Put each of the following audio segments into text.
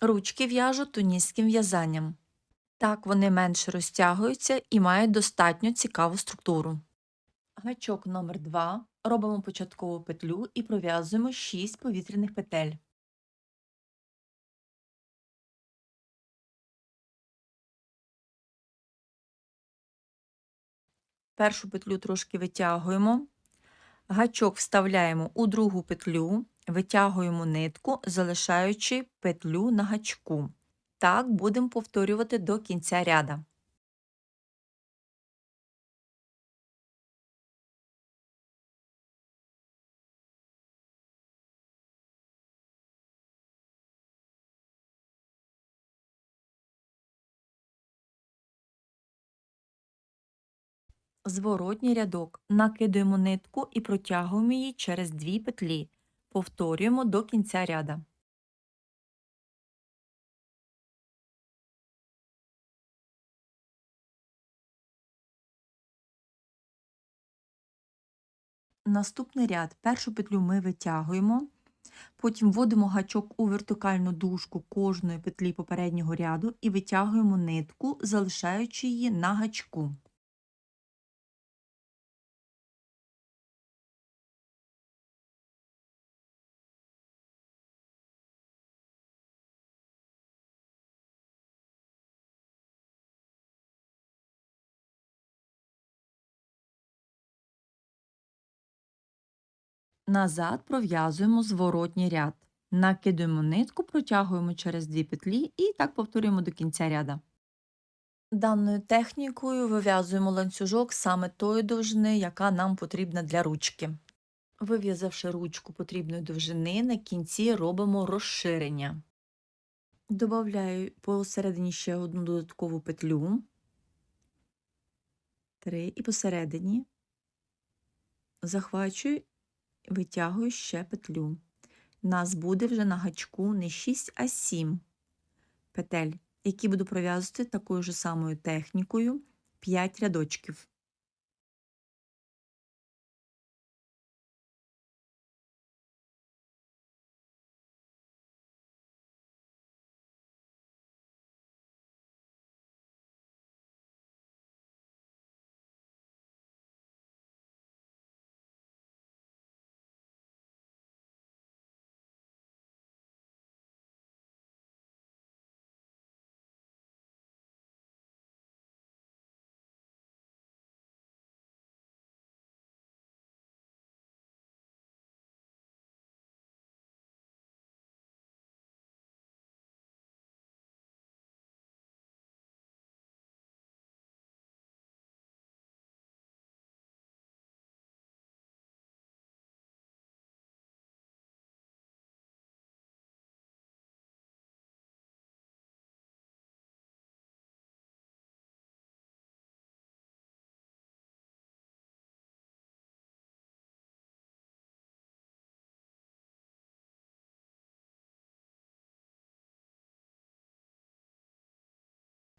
Ручки в'яжу тунісським в'язанням. Так вони менше розтягуються і мають достатньо цікаву структуру. Гачок номер 2 робимо початкову петлю і пров'язуємо 6 повітряних петель. Першу петлю трошки витягуємо, гачок вставляємо у другу петлю, витягуємо нитку, залишаючи петлю на гачку. Так будемо повторювати до кінця ряда. Зворотній рядок накидуємо нитку і протягуємо її через дві петлі. Повторюємо до кінця ряда. Наступний ряд. Першу петлю ми витягуємо, потім вводимо гачок у вертикальну дужку кожної петлі попереднього ряду і витягуємо нитку, залишаючи її на гачку. Назад пров'язуємо зворотній ряд. Накидуємо нитку, протягуємо через дві петлі і так повторюємо до кінця ряда. Даною технікою вив'язуємо ланцюжок саме тої довжини, яка нам потрібна для ручки. Вив'язавши ручку потрібної довжини, на кінці робимо розширення. Добавляю посередині ще одну додаткову петлю, три і посередині захвачую витягую ще петлю. Нас буде вже на гачку не 6, а 7 петель, які буду пров'язувати такою ж самою технікою 5 рядочків.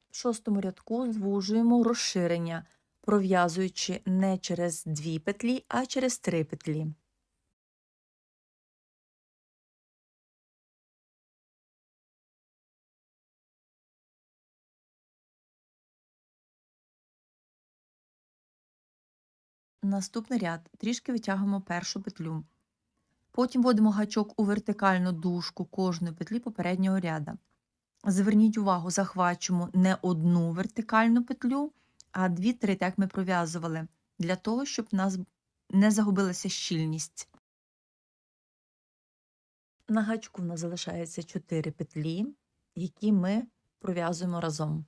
В шостому рядку звужуємо розширення, пров'язуючи не через дві петлі, а через три петлі. Наступний ряд трішки витягуємо першу петлю. Потім вводимо гачок у вертикальну дужку кожної петлі попереднього ряда. Зверніть увагу, захвачуємо не одну вертикальну петлю, а дві-три, так ми пров'язували, для того, щоб в нас не загубилася щільність. На гачку в нас залишається 4 петлі, які ми пров'язуємо разом.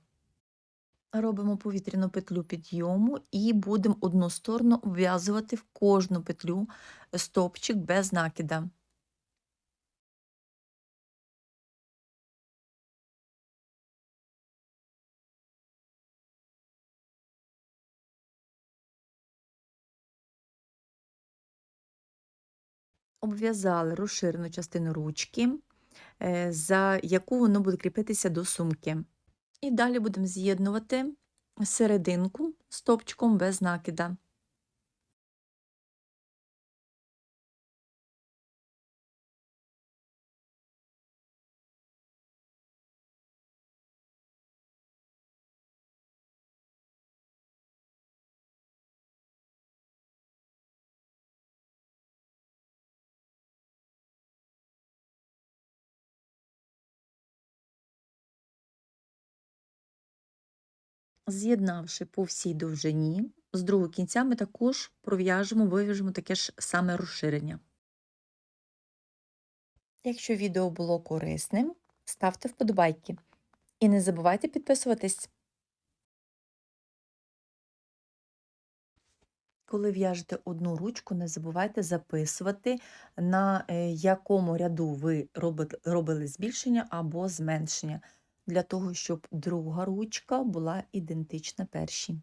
Робимо повітряну петлю підйому і будемо одну сторону обв'язувати в кожну петлю стовпчик без накида. Обв'язали розширену частину ручки, е, за яку воно буде кріпитися до сумки. І далі будемо з'єднувати серединку стопчиком без накида. З'єднавши по всій довжині, з другого кінця ми також пров'яжемо, вив'яжемо таке ж саме розширення. Якщо відео було корисним, ставте вподобайки. І не забувайте підписуватись. Коли в'яжете одну ручку, не забувайте записувати, на е, якому ряду ви робили збільшення або зменшення, для того, щоб друга ручка була ідентична першій.